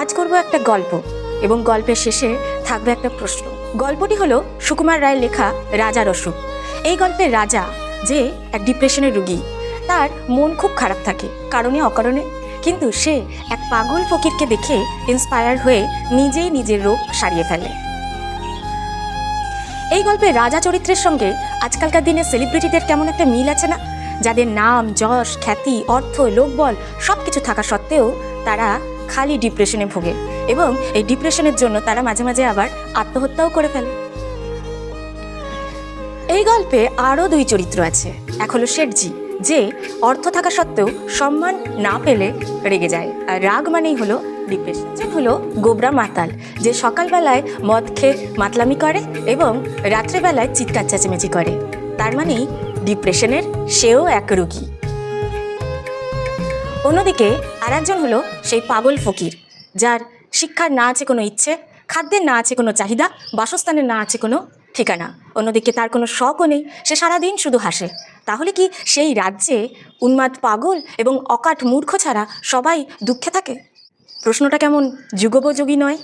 আজ করব একটা গল্প এবং গল্পের শেষে থাকবে একটা প্রশ্ন। গল্পটি হলো সুকুমার রায়ের লেখা রাজার অসুখ এই গল্পের রাজা যে এক ডিপ্রেশনের রুগী, তার মন খুব খারাপ থাকে, কারণে অকারণে। কিন্তু সে এক পাগল ফকিরকে দেখে ইন্সপায়ার হয়ে নিজেই নিজের রোগ সারিয়ে ফেলে। এই গল্পে রাজা চরিত্রের সঙ্গে আজকালকার দিনে সেলিব্রিটিদের কেমন একটা মিল আছে না? যাদের নাম, যশ, খ্যাতি, অর্থ, লোকবল সব কিছু থাকা সত্ত্বেও তারা খালি ডিপ্রেশনে ভোগে এবং এই ডিপ্রেশনের জন্য তারা মাঝে মাঝে আবার আত্মহত্যাও করে ফেলে। এই গল্পে আরও দুই চরিত্র আছে। এক হলো শেঠজি, যে অর্থ থাকা সত্ত্বেও সম্মান না পেলে রেগে যায়। আর রাগ মানেই হলো ডিপ্রেশন যে হলো গোবরা মাতাল, যে সকালবেলায় মদ খেয়ে মাতলামি করে এবং রাত্রেবেলায় চিৎকার চেঁচামেচি করে। তার মানেই ডিপ্রেশনের সেও এক রুগী। অন্যদিকে আর একজন হলো সেই পাগল ফকির, যার শিক্ষার না আছে কোনো ইচ্ছে, খাদ্যের না আছে কোনো চাহিদা, বাসস্থানের না আছে কোনো ঠিকানা। অন্যদিকে তার কোনো শখও নেই, সে সারাদিন শুধু হাসে। তাহলে কি সেই রাজ্যে উন্মাদ পাগল এবং অকাট মূর্খ ছাড়া সবাই দুঃখে থাকে? প্রশ্নটা কেমন যুগোপযোগী নয়?